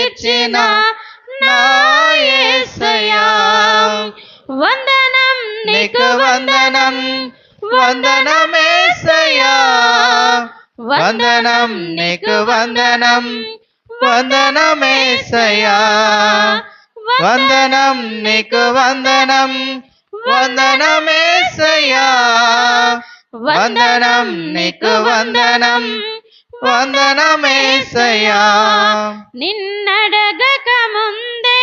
తీర్చిన నా వందనం నీకు వందనం వందనమేసయా వందనం నీకు వందనం వందనమేసయా వందనం నీకు వందనం వందనమేసయా వందనం నీకు వందనం వందనమేసయ్యా నిన్నడగక ముందే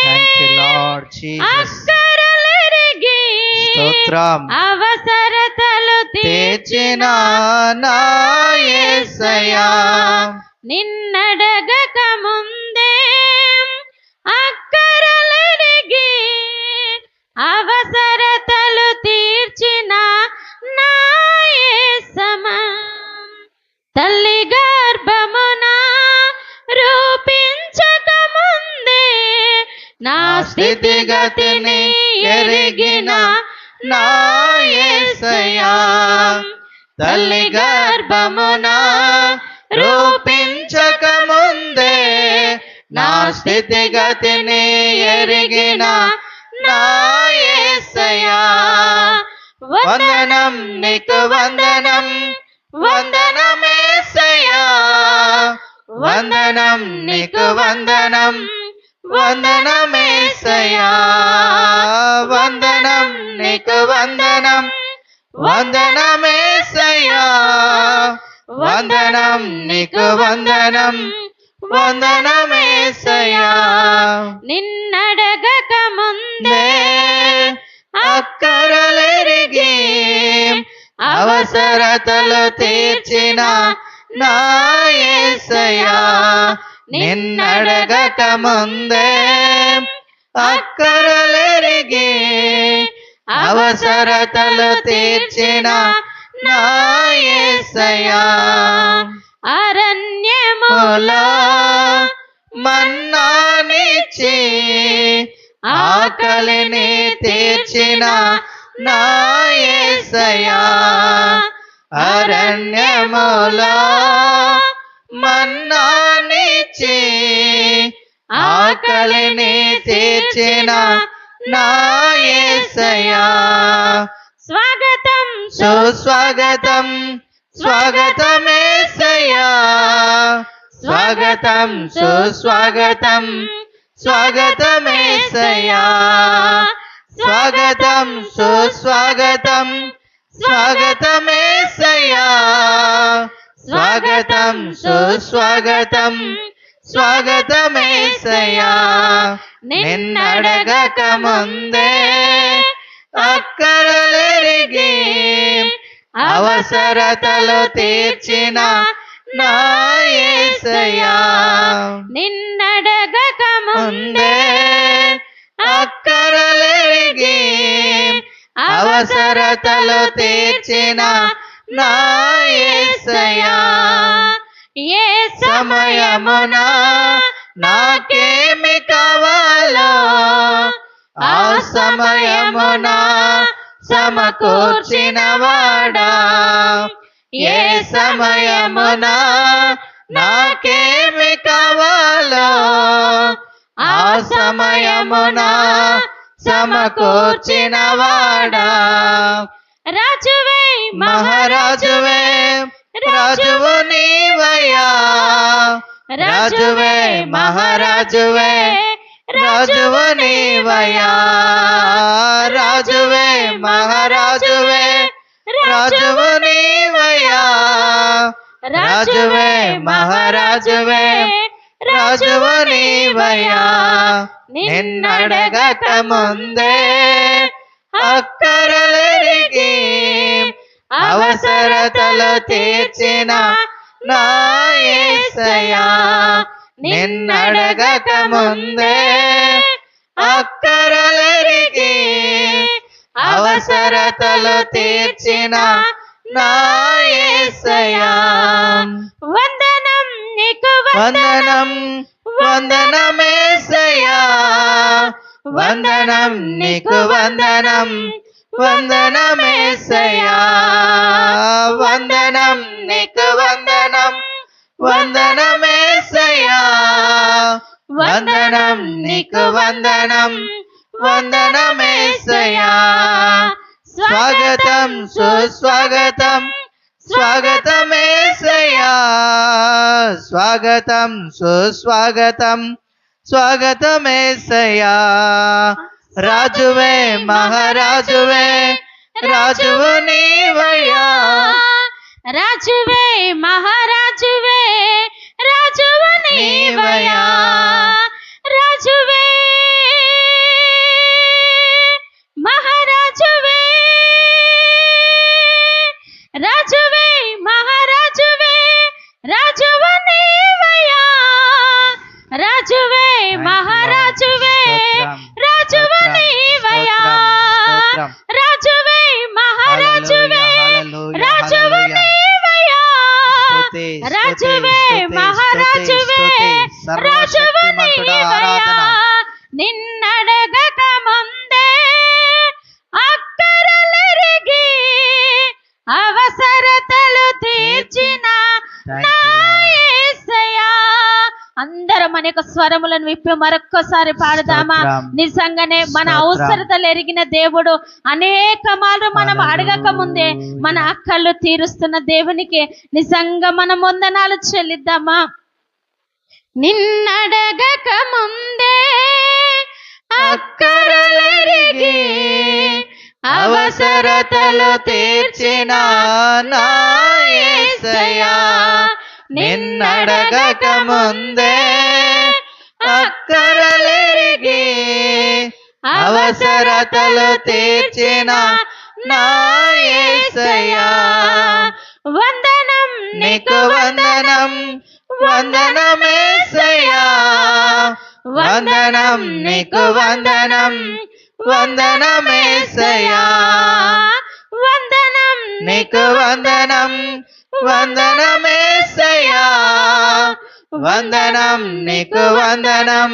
అక్కరలెరిగి స్తోత్రం. అవసరతలు తెచ్చిన నా యేసయ్యా నిన్నడగక ముందే అక్కరలెరిగి అవసరతలు తల్లి గర్భమున రూపించక ముందే నా స్థితిగతిని ఎరిగిన నా యేసయ్యా తల్లి గర్భమున రూపించక ముందే నా స్థితిగతిని ఎరిగిన నా యేసయ్యా వందనం నీకు వందనం వందనమే వందనం నీకు వందనం వందనమేసయ్యా వందనం నీకు వందనం వందనమేసయ్యా వందనం నీకు వందనం వందనమేసయ్యా నిన్నడగక ముందే అక్కరలెరిగి అవసరతలు తీర్చిన నాయసయా నిన్నడగట ముందే అక్కరలెరిగి అవసరతలు తీర్చిన నాయసయా యేసయ్యా మన్నానిచ్చి ఆకలిని తీర్చిన నాయసయా అరణ్యములో మన్నానిచ్చి ఆకలిని తీర్చిన నా యేసయ్యా స్వాగతం సుస్వాగతం స్వాగతమేసయ్యా స్వాగతం సుస్వాగతం స్వాగతమేసయ్యా స్వాగతం సుస్వాగతం స్వాగతమే సయా స్వాగతం సుస్వాగతం. స్వాగతమే సయా నిన్నడగక ముందే అక్కరలెరిగి అవసరతలు తీర్చిన నాయసయా నిన్నడగక ముందే ముందే అక్కరలెరిగి అవసరతలు తీర్చిన నా ఏసయా ఏ సమయమున నాకేమి కావాలో ఆ సమయమున సమకూర్చిన వాడా. ఏ సమయమున నాకేమి కావాలో ఆ సమయమున సమకూర్చిన వాడా రాజువే మహారాజువే రాజువు నీవయ్యా రాజువే మహారాజువే రాజువు నీవయ్యా రాజువే మహారాజువే రాజువు నీవయ్యా రాజువే మహారాజువే రాజువు నీవయ్యా నిన్నడగక ముందే అక్కరలెరిగి అవసరతలు తీర్చిన నా యేసయ్యా నిన్నడగక ముందే అక్కరలెరిగి అవసరతలు తీర్చిన నా యేసయ్యా వందనం వందనమేసయా వందనం నీకు వందనం వందనమేసయా వందనం నీకు వందనం వందనమేసయా వందనం నీకు వందనం వందనమేసయా స్వాగతం సుస్వాగతం స్వాగతమేసయ్యా స్వాగతం సుస్వాగతం స్వాగతమేసయ్యా రాజువే మహారాజువే రాజువు నీవయ్యా రాజువే రాజువే మహారాజువే రాజువు నీవయ్యా రాజువే మహారాజువే రాజువు నీవయ్యా రాజువే మహారాజువే రాజువు నీవయ్యా నిన్నడగక ముందే అక్కరలెరిగి అవసరతలు తీర్చిన నా అందరం యొక్క స్వరములను విప్పి మరొక్కసారి పాడదామా. నిజంగానే మన. అవసరతలు ఎరిగిన దేవుడు అనేక మార్లు మనం. అడగక ముందే మన అక్కలు తీరుస్తున్న దేవునికి నిజంగా మనం వందనాలు చెల్లిద్దామా నిన్నడగక ముందే అక్కరలెరిగి అవసరతలు తీర్చిన నా యేసయ్యా నిన్నడగక ముందే అక్కరలెరిగి అవసరతలు తీర్చిన నా యేసయ్యా వందనం నీకు వందనం వందనమేసయ్యా వందనం నీకు వందనం వందనమేసయ్యా వందనం నీకు వందనం వందనమేసయ్యా వందనం నీకు వందనం.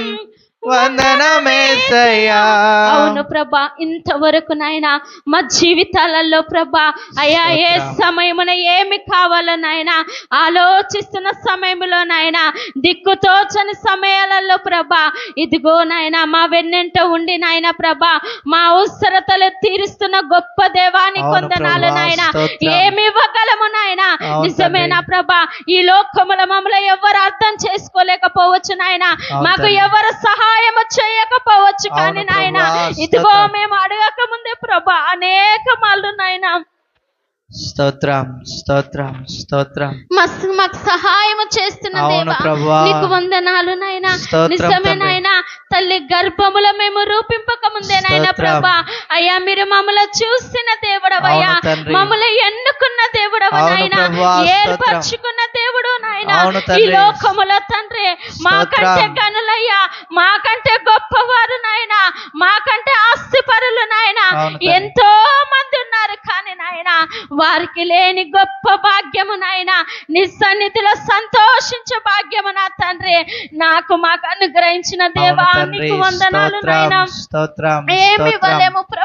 అవును ప్రభా ఇంతవరకు నాయన మా జీవితాలలో ప్రభా అయ్యా ఏ. సమయమున ఏమి కావాలో నాయన ఆలోచిస్తున్న సమయంలో నాయన దిక్కుతోచని సమయాలలో ప్రభా ఇదిగో నాయన మా వెన్నెంట ఉండి నాయన ప్రభా మా అవసరతలు తీరుస్తున్న గొప్ప దేవాని కొందనాలు నాయన. ఏమి ఇవ్వగలము నాయన నిజమేనా. ప్రభా ఈ లోకముల మమ్మల్ని ఎవరు అర్థం చేసుకోలేకపోవచ్చు నాయన మాకు. ఎవరు సహాయము చేయకపోవచ్చు కానీ నాయన ఇదిగో. మేము అడగక ముందే ప్రభా అనేక మాలు నాయన స్తోత్రం స్తోత్రం స్తోత్రం మస్తు మాకు సహాయం చేస్తున్న దేవా. నీకు వందనాలు నాయన నిజమే. నాయన తల్లి గర్భముల మేము రూపింపక ముందే నాయన. ప్రభా అయ్యా మీరు మమ్మల్ని చూసిన దేవుడవయ్యా. మమ్మల్ని ఎన్నుకున్న దేవుడవ నాయన. ఏర్పరచుకున్న దేవుడు నాయన ఈ. లోకముల మాకంటే. గనులయ్యా మాకంటే గొప్పవారు నాయన మాకంటే ఆస్తిపరులు నాయన. ఎంతో మంది ఉన్నారు కానీ నాయన వారికి లేని గొప్ప భాగ్యము నాయన. నీ సన్నిధిలో సంతోషించే భాగ్యము నా తండ్రి. నాకు మాకు అనుగ్రహించిన దేవా నీకు వందనాలు నాయన. ఏమి ఇవ్వలేము ప్రభా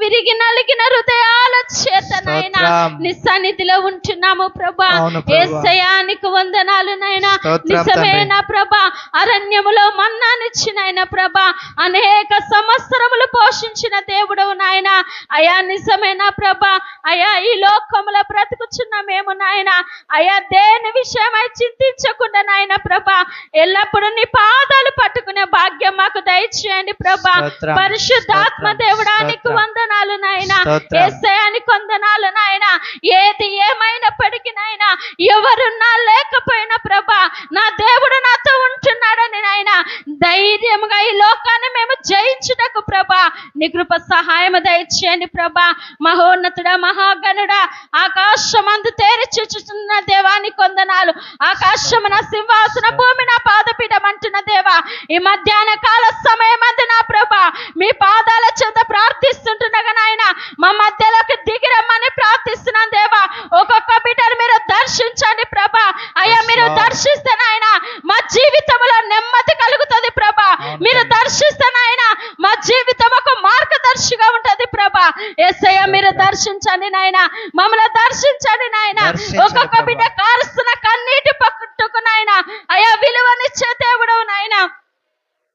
విరిగి నలిగిన హృదయాల చేత నాయన స్తోత్రం. నీ సన్నిధిలో ఉంటున్నాము ప్రభా. ఏసయానికి వందనాలు స్తోత్రం నిజమేనా ప్రభా? అరణ్యములో మన్నానిచ్చిన ఆయన ప్రభా. అనేక సంవత్సరములు పోషించిన దేవుడవు నాయన అయా నిజమేనా ప్రభా? అయా ఈ లోకములో బ్రతుకుచున్న మేము నాయన అయా దేని విషయమై చింతించకుండా నాయన ప్రభా ఎల్లప్పుడూ నీ పాదాలు పట్టుకునే భాగ్యం మాకు దయచేయండి ప్రభా. పరిశుద్ధాత్మ. దేవుడానికి. వందనాలు నాయన. ఏసయానికి వందనాలు నాయన ఏది ఏమైనప్పటికీ నాయన ఎవరున్నా లేకపోయినా ప్రభా నా దేవుడు నాతో ఉంటున్నాడని నాయన ధైర్యముగా ఈ లోకాన్ని మేము జయించుటకు ప్రభా. నీ కృప సహాయం దయచేయండి ప్రభా. మహోన్నతుడా మహాగణుడా ఆకాశమందు తేరి చూచుచున్న దేవాని కొందనాలు. ఆకాశము నా సింహాసన భూమి నా పాదపీఠం అంటున్న దేవా. ఈ మధ్యాహ్న కాల సమయమందు నా ప్రభా మీ పాదాల చేత ప్రార్థిస్తుంటుండగా నాయన. మా మధ్యలోకి దిగిరమ్మని ప్రార్థిస్తున్నాను దేవా. ఒక్కొక్క బిడ్డను మీరు దర్శించండి ప్రభా అయ్యా Yes, మీరు Lord. దర్శిస్తే నాయన మా జీవితంలో నెమ్మది కలుగుతుంది ప్రభా అవును మీరు తండ్రి. దర్శిస్తే నాయన మా జీవితం ఒక మార్గదర్శిగా ఉంటది ప్రభా ఎస్ఐ మీరు దర్శించండి నాయన. మమ్మల్ని దర్శించండి నాయన. ఒక్కొక్క. బిడ్డ కారుస్తున్న కన్నీటి పట్టుకు నాయన. అయ్యా విలువనిచ్చే దేవుడవు నాయన.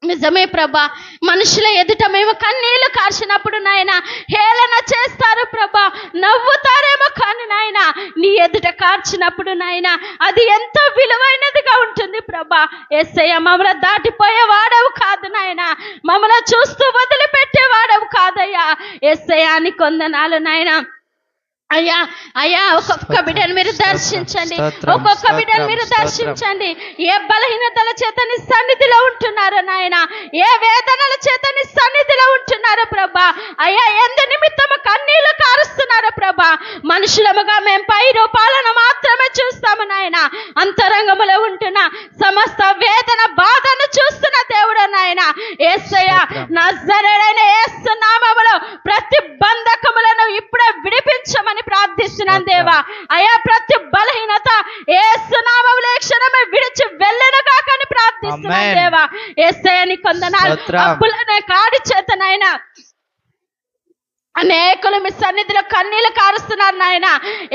నిజమే ప్రభా. మనుషుల ఎదుట మేము కన్నీళ్ళు కార్చినప్పుడు నాయన హేళన చేస్తారు ప్రభా. నవ్వుతారేమో కానీ నాయన నీ ఎదుట కార్చినప్పుడు నాయన అది ఎంతో విలువైనదిగా ఉంటుంది ప్రభా. ఎస్ఐ మమ్మల్ని దాటిపోయే వాడవు కాదు నాయన. మమ్మల్ని చూస్తూ వదిలిపెట్టే వాడవు కాదయ్యా. ఎస్ఐ అని కొందనాలు నాయన. అయ్యా అయ్యా ఒక్కొక్క బిడ్డను మీరు దర్శించండి. ఒక్కొక్క బిడ్డను మీరు. దర్శించండి. ఏ బలహీనతల చేత నీ సన్నిధిలో ఉంటున్నారో నాయన? ఏ వేదనల చేత నీ సన్నిధిలో ఉంటున్నారో ప్రభా? అయ్యా ఎందు నిమిత్తము కన్నీళ్ళు కారుస్తున్నారో ప్రభా? మనుషులముగా మేము పై రూపాలను మాత్రమే చూస్తాము నాయన. అంతరంగములో ఉంటున్న సమస్త వేదన బాధను చూస్తున్న దేవుడు నాయన. ఏసయ్య స్తోత్రం. నజరేడైన యేసు నామములో ప్రతి బంధకములను ఇప్పుడే విడిపించమని ప్రార్థిస్తున్నాను స్తోత్రం. దేవా అయా ప్రతి బలహీనత యేసు నామములో ఈ క్షణమే విడిచి వెళ్ళనుగా కానీ ప్రార్థిస్తున్నాను ఏసయ్యని కొందనాలు. అప్పులనే కాడి చేతనైనా అనేకులు మీ సన్నిధిలో కన్నీళ్ళు కారుస్తున్నారు నాయన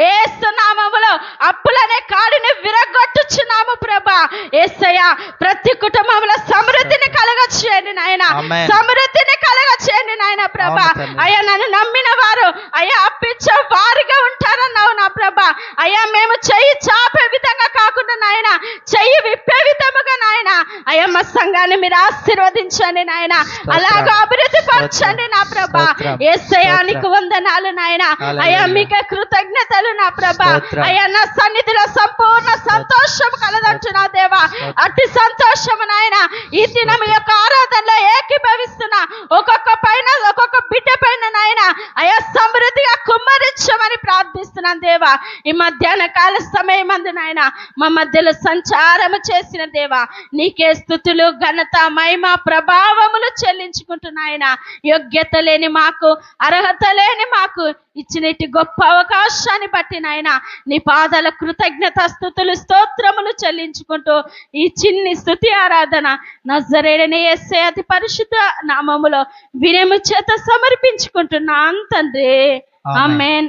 ఏస్తున్నామములో అప్పులనే కాడిని విరగొట్టుచున్నాము ప్రభా ఏసయ్య ప్రతి కుటుంబంలో సమృద్ధిని కలగచేయండి నాయన ఆమేన్. సమృద్ధిని కలగచేయండి నాయన ప్రభా అవును తండ్రి. అయ్యా నన్ను నమ్మిన వారు అయ్యా అప్పించే వారిగా ఉంటారన్నావు నా ప్రభా అయ్యా మేము చెయ్యి చాపే విధంగా కాకుండా నాయన చెయ్యి విప్పే విధముగా నాయన అయ్యా మా సంఘాన్ని మీరు ఆశీర్వదించండి నాయన. అలాగా అభివృద్ధి పరచండి నా ప్రభా. ఏసయానికి స్తోత్రం. వందనాలు నాయన. అయ్యా మీకే కృతజ్ఞతలు నా ప్రభా. అయ్యా నా సన్నిధిలో సంపూర్ణ సంతోషం కలదంటున్నా దేవా. అతి సంతోషము నాయన. ఈ దినం యొక్క ఆరాధనలో ఏకీభవిస్తున్న ఒక్కొక్క పైన ఒక్కొక్క బిడ్డ పైన నాయన అయా సమృద్ధిగా కుమ్మరించమని ప్రార్థిస్తున్నాను దేవా. ఈ మధ్యాహ్న కాల సమయం అందు నాయన మా మధ్యలో సంచారము చేసిన దేవా నీకే స్థుతులు ఘనత మహిమ ప్రభావములు చెల్లించుకుంటున్నాయన. యోగ్యత లేని మాకు అర్హత లేని మాకు ఇచ్చినట్టి గొప్ప అవకాశాన్ని బట్టి నాయన నీ పాదాల కృతజ్ఞత స్థుతులు స్తోత్రములు చెల్లించుకుంటూ ఈ చిన్ని స్థుతి ఆరాధన నజరేడని ఎస్సే అతి పరిశుద్ధ నామములో వినము చేత సమర్పించుకుంటున్నాను తండ్రి. ఆమెన్